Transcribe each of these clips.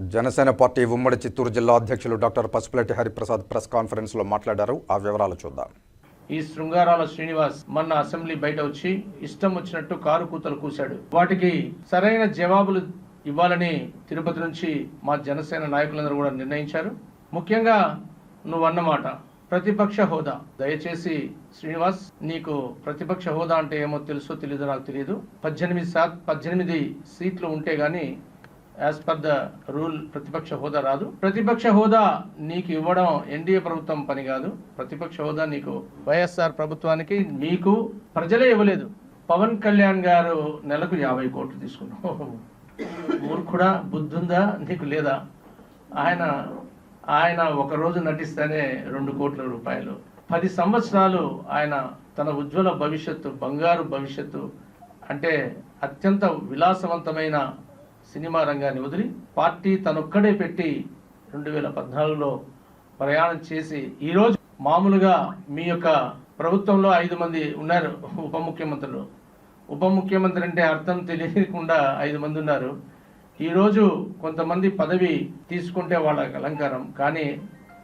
Janasena party ఉమ్మడి చిత్తూరు జిల్లా అధ్యక్షులు డాక్టర్ పసుపులటి హరిప్రసాద్ ప్రెస్ కాన్ఫరెన్స్లో మాట్లాడారు. ఆ వివరాలు చూద్దాం. ఈ శృంగారాల శ్రీనివాస్ మొన్న అసెంబ్లీ బయట వచ్చి ఇష్టం వచ్చినట్టు కారు కూతలు కూశాడు. వాటికి సరైన జవాబులు ఇవ్వాలని తిరుపతి నుంచి మా జనసేన నాయకులందరూ కూడా నిర్ణయించారు. ముఖ్యంగా నువ్వు అన్నమాట ప్రతిపక్ష హోదా. దయచేసి శ్రీనివాస్ నీకు ప్రతిపక్ష హోదా అంటే ఏమో తెలుసో తెలీదు నాకు తెలియదు. పద్దెనిమిది శాత పద్దెనిమిది సీట్లు ఉంటే గానీ యాజ్ పర్ ద రూల్ ప్రతిపక్ష హోదా రాదు. ప్రతిపక్ష హోదా నీకు ఇవ్వడం ఎన్డీఏ ప్రభుత్వం పని కాదు. ప్రతిపక్ష హోదా నీకు వైఎస్ఆర్ ప్రభుత్వానికి నీకు ప్రజలే ఇవ్వలేదు. పవన్ కళ్యాణ్ గారు నెలకు యాభై కోట్లు తీసుకున్నాం మూర్ఖుడా బుద్ధుందా? నీకు లేదా? ఆయన ఆయన ఒక రోజు నటిస్తేనే రెండు కోట్ల రూపాయలు. పది సంవత్సరాలు ఆయన తన ఉజ్వల భవిష్యత్తు బంగారు భవిష్యత్తు అంటే అత్యంత విలాసవంతమైన సినిమా రంగాన్ని వదిలి పార్టీ తనొక్కడే పెట్టి రెండు వేల పద్నాలుగులో ప్రయాణం చేసి ఈరోజు మామూలుగా మీ యొక్క ప్రభుత్వంలో ఐదు మంది ఉన్నారు ఉప ముఖ్యమంత్రులు. ఉప ముఖ్యమంత్రి అంటే అర్థం తెలియకుండా ఐదు మంది ఉన్నారు. ఈరోజు కొంతమంది పదవి తీసుకుంటే వాళ్ళకి అలంకారం. కానీ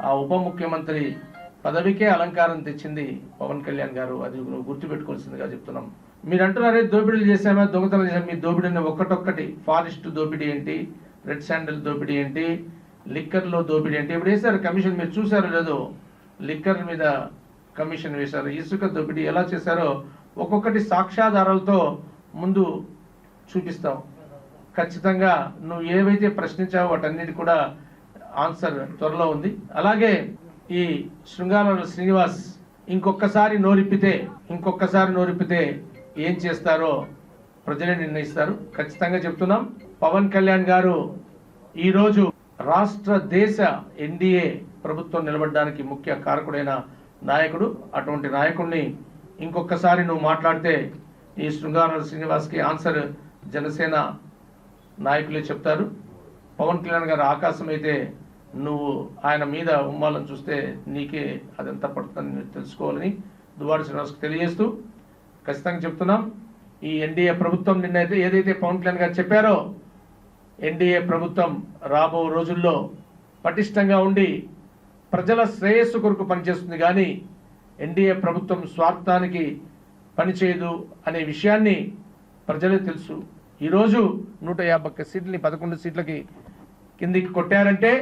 ఆ ఉప ముఖ్యమంత్రి పదవికే అలంకారం తెచ్చింది పవన్ కళ్యాణ్ గారు. అది గుర్తుపెట్టుకోవాల్సిందిగా చెప్తున్నాం. మీరు అంటున్నారే దోపిడీలు చేసామా దొంగతనం చేసామా మీ దోపిడీని ఒక్కటొక్కటి ఫారెస్ట్ దోపిడీ ఏంటి? రెడ్ శాండల్ దోపిడీ ఏంటి? లిక్కర్లో దోపిడీ ఏంటి? ఇప్పుడు వేశారు కమిషన్ మీరు చూసారో లేదో? లిక్కర్ మీద కమిషన్ వేశారు. ఇసుక దోపిడీ ఎలా చేశారో ఒక్కొక్కటి సాక్ష్యాధారాలతో ముందు చూపిస్తాం. ఖచ్చితంగా నువ్వు ఏవైతే ప్రశ్నించావో వాటన్నిటి కూడా ఆన్సర్ త్వరలో ఉంది. అలాగే ఈ శృంగారంలో శ్రీనివాస్ ఇంకొకసారి నోరిప్పితే ఇంకొకసారి నోరిప్పితే ఏం చేస్తారో ప్రజలే నిర్ణయిస్తారు. ఖచ్చితంగా చెప్తున్నాం. పవన్ కళ్యాణ్ గారు ఈరోజు రాష్ట్ర దేశ ఎన్డీఏ ప్రభుత్వం నిలబడడానికి ముఖ్య కారకుడైన నాయకుడు. అటువంటి నాయకుడిని ఇంకొకసారి నువ్వు మాట్లాడితే ఈ శృంగార శ్రీనివాస్కి ఆన్సర్ జనసేన నాయకులే చెప్తారు. పవన్ కళ్యాణ్ గారు ఆకాశం అయితే నువ్వు ఆయన మీద ఉమ్మాలని చూస్తే నీకే అదంతా పడుతుందని తెలుసుకోవాలని దువాడు శ్రీనివాస్కి తెలియజేస్తూ ఖచ్చితంగా చెప్తున్నాం. ఈ ఎన్డీఏ ప్రభుత్వం నిన్నైతే ఏదైతే పవన్ కళ్యాణ్ గారు చెప్పారో ఎన్డీఏ ప్రభుత్వం రాబో రోజుల్లో పటిష్టంగా ఉండి ప్రజల శ్రేయస్సు కొరకు పనిచేస్తుంది కానీ ఎన్డీఏ ప్రభుత్వం స్వార్థానికి పనిచేయదు అనే విషయాన్ని ప్రజలే తెలుసు. ఈరోజు నూట యాభై ఒక్క సీట్లని పదకొండు సీట్లకి కిందికి కొట్టారంటే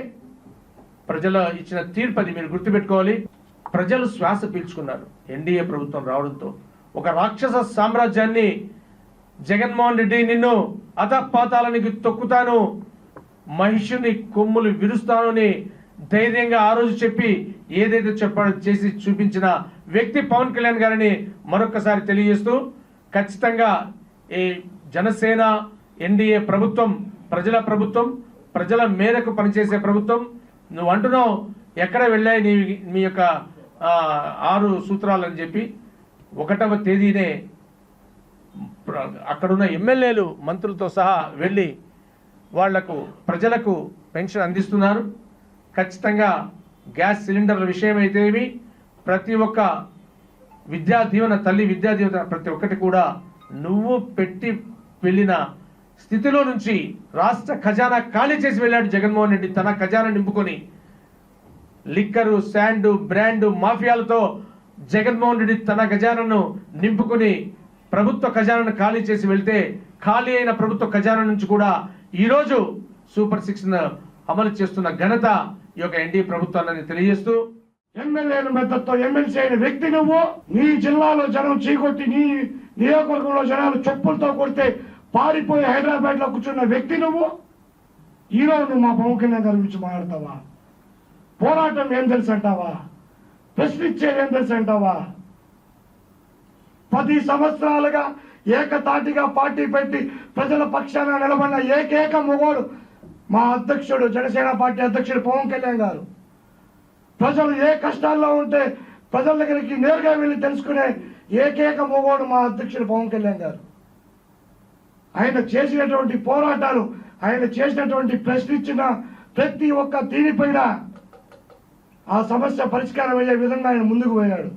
ప్రజల ఇచ్చిన తీర్పు అది మీరు గుర్తుపెట్టుకోవాలి. ప్రజలు శ్వాస పీల్చుకున్నారు ఎన్డీఏ ప్రభుత్వం రావడంతో. ఒక రాక్షస సామ్రాజ్యాన్ని జగన్మోహన్ రెడ్డి నిన్ను అధపాతాలనికి తొక్కుతాను. మహిషుని కొమ్ములు విరుస్తానని ధైర్యంగా ఆ రోజు చెప్పి ఏదైతే చెప్పాడో చేసి చూపించిన వ్యక్తి పవన్ కళ్యాణ్ గారిని మరొకసారి తెలియజేస్తూ ఖచ్చితంగా ఈ జనసేన ఎన్డీఏ ప్రభుత్వం ప్రజల ప్రభుత్వం ప్రజల మేరకు పనిచేసే ప్రభుత్వం నువ్వు అంటున్నావు ఎక్కడ వెళ్ళాయి నీ మీ యొక్క ఆరు సూత్రాలు అని చెప్పి ఒకటవ తేదీనే అక్కడున్న ఎమ్మెల్యేలు మంత్రులతో సహా వెళ్ళి వాళ్ళకు ప్రజలకు పెన్షన్ అందిస్తున్నారు. ఖచ్చితంగా గ్యాస్ సిలిండర్ల విషయం ప్రతి ఒక్క విద్యా దీవెన తల్లి విద్యా దీవెన ప్రతి ఒక్కటి కూడా నువ్వు పెట్టి వెళ్ళిన స్థితిలో నుంచి రాష్ట్ర ఖజానా ఖాళీ చేసి వెళ్ళాడు జగన్మోహన్ రెడ్డి. తన ఖజానా నింపుకొని లిక్కరు శాండు బ్రాండు మాఫియాలతో జగన్మోహన్ రెడ్డి తన ఖజానాను నింపుకొని ప్రభుత్వ ఖజానాను ఖాళీ చేసి వెళ్తే ఖాళీ అయిన ప్రభుత్వ ఖజానా నుంచి కూడా ఈరోజు సూపర్ సిక్స్ అమలు చేస్తున్న ఘనత ఈ యొక్క ఎన్డీఏ ప్రభుత్వాన్ని తెలియజేస్తూ ఎమ్మెల్యేల మద్దతు ఎమ్మెల్సీ అయిన వ్యక్తి నువ్వు నీ జిల్లాలో జనం చీకొట్టి నీ నియోజకవర్గంలో జనాలు చెప్పులతో కొడితే పారిపోయి హైదరాబాద్లో కూర్చున్న వ్యక్తి నువ్వు? ఈరోజు నువ్వు మా పవన్ కళ్యాణ్ గారి గురించి మాట్లాడతావా? పోరాటం ఏం తెలుసు అంటావా? ప్రశ్నించేది ఏం తెలుసు పది సంవత్సరాలుగా ఏకతాటిగా పార్టీ పెట్టి ప్రజల పక్షాన నిలబడిన ఏకైక మొగోడు మా అధ్యక్షుడు జనసేన పార్టీ అధ్యక్షుడు పవన్ కళ్యాణ్ గారు. ప్రజలు ఏ కష్టాల్లో ఉంటే ప్రజల దగ్గరికి నేరుగా వెళ్ళి తెలుసుకునే ఏకైక మొగోడు మా అధ్యక్షుడు పవన్ కళ్యాణ్ గారు. ఆయన చేసినటువంటి పోరాటాలు ఆయన చేసినటువంటి ప్రశ్నించిన ప్రతి ఒక్క దీనిపైన ఆ సమస్య పరిష్కారం అయ్యే విధంగా ఆయన ముందుకు పోయాడు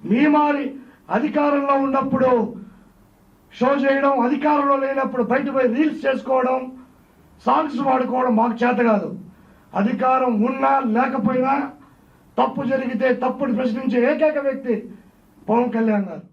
మీ మారి అధికారంలో ఉన్నప్పుడు షో చేయడం అధికారంలో లేనప్పుడు బయట పోయి రీల్స్ చేసుకోవడం సాంగ్స్ వాడుకోవడం మాకు చేత కాదు. అధికారం ఉన్నా లేకపోయినా తప్పు జరిగితే తప్పుని ప్రశ్నించే ఏకైక వ్యక్తి పవన్ కళ్యాణ్ గారు.